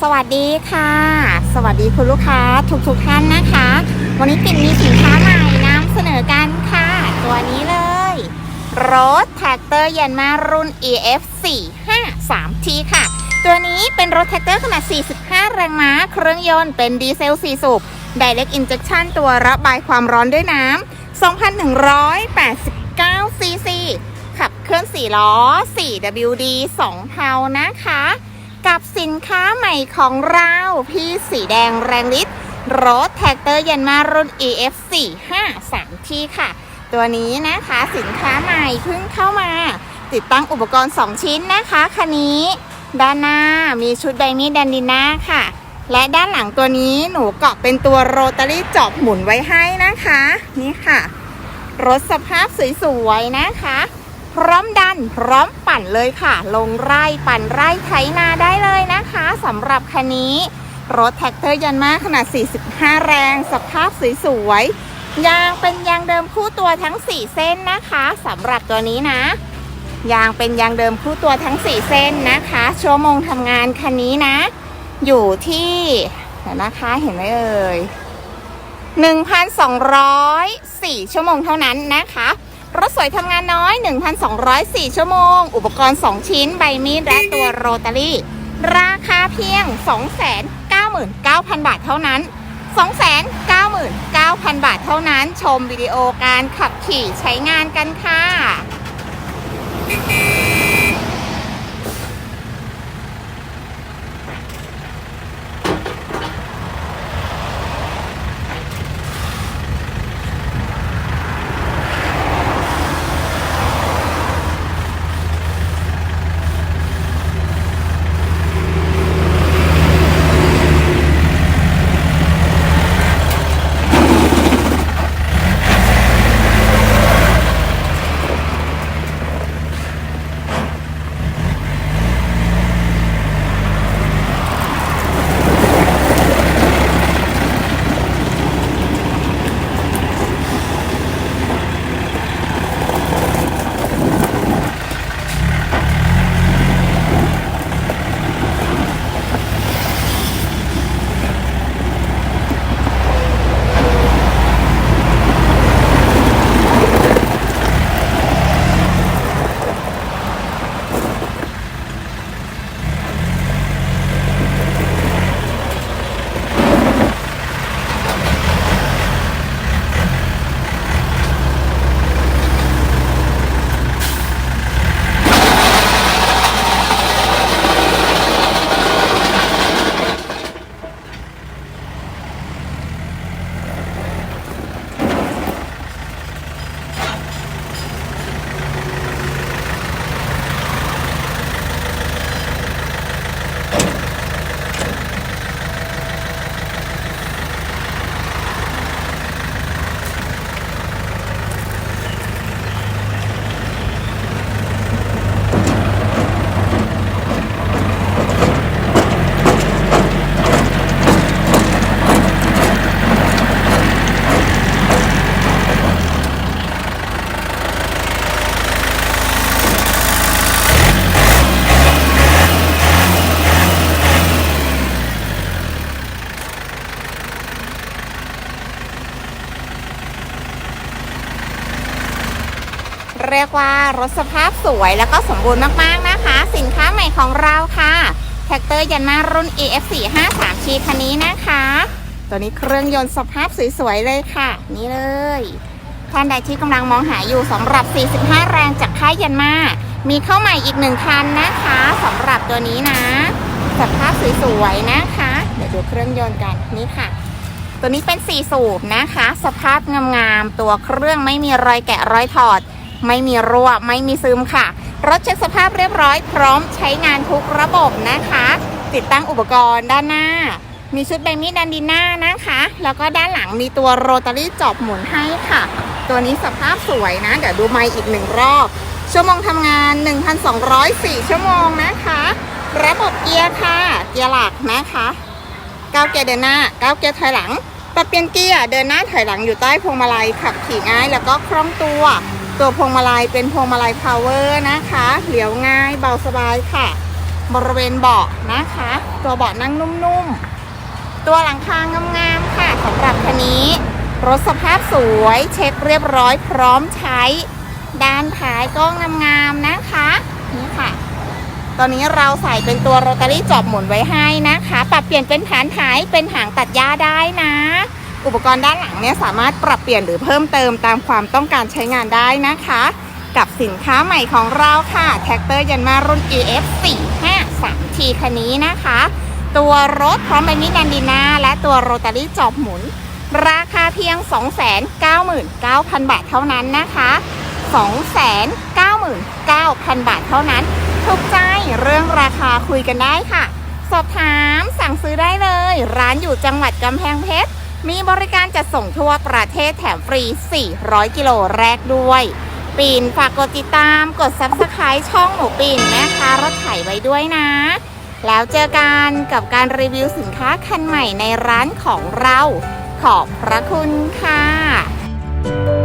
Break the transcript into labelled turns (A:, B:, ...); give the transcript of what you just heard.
A: สวัสดีค่ะ สวัสดีคุณลูกค้าทุกๆท่านนะคะ วันนี้ปิ่นมีสินค้าใหม่นำเสนอกันค่ะ ตัวนี้เลย รถแท็กเตอร์ยันมารุ่น EF 4 5 3 T ค่ะ ตัวนี้เป็นรถแท็กเตอร์ขนาด 45 แรงม้า เครื่องยนต์เป็นดีเซล 4 สูบ Direct Injection ตัวระบายความร้อนด้วยน้ำ2,189ซีซีขับเคลื่อน4ล้อ 4WD 2เทานะคะ กับสินค้าใหม่ของเรา พี่สีแดงแรงฤทธิ์รถแท็กเตอร์ยันมารุ่น EF 4 5 3ที่ค่ะ ตัวนี้นะคะสินค้าใหม่เพิ่งเข้ามา ติดตั้งอุปกรณ์ 2 ชิ้นนะคะคันนี้ ด้านหน้ามีชุดไดมีดแดนดิน่าค่ะ และด้านหลังตัวนี้หนูเกาะเป็นตัวโรตารี่จอบหมุนไว้ให้นะคะ นี่ค่ะ รถสภาพสวยๆนะคะ พร้อมดันพร้อมปั่นเลยค่ะ ลงไร่ปั่นไร่ไถนาได้เลยนะคะสำหรับคันนี้ รถแท็กเตอร์ยันมาขนาด 45 แรง สภาพสวยๆยางเป็นยางเดิมคู่ตัวทั้ง 4 เส้นนะคะสำหรับตัวนี้นะยางเป็นยางเดิมคู่ตัวทั้ง 4 เส้นนะคะ ชั่วโมงทำงานคันนี้นะ อยู่ที่เดี๋ยวนะคะเห็นไหมเอ่ย1,204 ชั่วโมงเท่านั้นนะคะ รถสวยทำงานน้อย 1,204 ชั่วโมง อุปกรณ์ 2 ชิ้น ใบมีดและตัวโรตารี่ ราคาเพียง 299,000 บาทเท่านั้น 299,000 บาทเท่านั้น ชมวิดีโอการขับขี่ใช้งานกันค่ะ รียกว่ารถสภาพสวยแล้วก็สมบูรณ์มากๆนะคะ สินค้าใหม่ของเราค่ะแท็กเตอร์ยันมารุ่น EF 4 5 3ชีคันนี้นะคะ ตัวนี้เครื่องยนต์สภาพสวยๆเลยค่ะ นี่เลยท่านใดที่กำลังมองหาอยู่สำหรับ 45 แรงจากค่ายยันมามีเข้าใหม่อีกหนึ่งคันนะคะสำหรับตัวนี้นะสภาพสวยๆนะคะ เดี๋ยวดูเครื่องยนต์กันนี่ค่ะ ตัวนี้เป็น4สูบนะคะ สภาพงามๆตัวเครื่องไม่มีรอยแกะรอยถอด ไม่มีรั่ว ไม่มีซึมค่ะ รถเช็คสภาพเรียบร้อย พร้อมใช้งานทุกระบบนะคะ ติดตั้งอุปกรณ์ด้านหน้า มีชุดใบมีดดันดิน่านะคะ แล้วก็ด้านหลังมีตัวโรตารี่จอบหมุนให้ค่ะ ตัวนี้สภาพสวยนะ เดี๋ยวดูไมค์อีกหนึ่งรอบ ชั่วโมงทำงาน 1,204 ชั่วโมงนะคะ ระบบเกียร์ค่ะ เกียร์หลักนะคะก้าวเกียร์เดินหน้าก้าวเกียร์ถอยหลังปรับเปลี่ยนเกียร์เดินหน้าถอยหลังอยู่ใต้พวงมาลัยขับขี่ง่ายแล้วก็คล่องตัว ตัวพวงมาลัยเป็นพวงมาลัยพาวเวอร์นะคะ เหลียวง่ายเบาสบายค่ะ บริเวณเบาะนะคะ ตัวเบาะนั่งนุ่มๆ ตัวหลังคางามๆค่ะสำหรับคันนี้ รถสภาพสวยเช็คเรียบร้อยพร้อมใช้ ด้านท้ายก็งามๆนะคะนี่ค่ะตอนนี้เราใส่เป็นตัวโรตารี่จอบหมุนไว้ให้นะคะ ปรับเปลี่ยนเป็นฐานถ่ายเป็นหางตัดหญ้าได้นะ อุปกรณ์ด้านหลังเนี่ยสามารถปรับเปลี่ยนหรือเพิ่มเติมตามความต้องการใช้งานได้นะคะ กับสินค้าใหม่ของเราค่ะแท็กเตอร์ยันมารุ่น EF 4 5 3 T คันนี้นะคะ ตัวรถพร้อมใบมีดแดนดีนาและตัวโรตารี่จอบหมุน ราคาเพียง 299,000 บาทเท่านั้นนะคะ299,000 บาทเท่านั้น ถูกใจเรื่องราคาคุยกันได้ค่ะ สอบถามสั่งซื้อได้เลย ร้านอยู่จังหวัดกำแพงเพชร มีบริการจัดส่งทั่วประเทศแถมฟรี 400 กิโลแรกด้วย ปีนฝากกดติดตามกด Subscribe ช่องหมูปีนแม่ค้ารถไถไว้ด้วยนะ แล้วเจอกันกับการรีวิวสินค้าคันใหม่ในร้านของเรา ขอบพระคุณค่ะ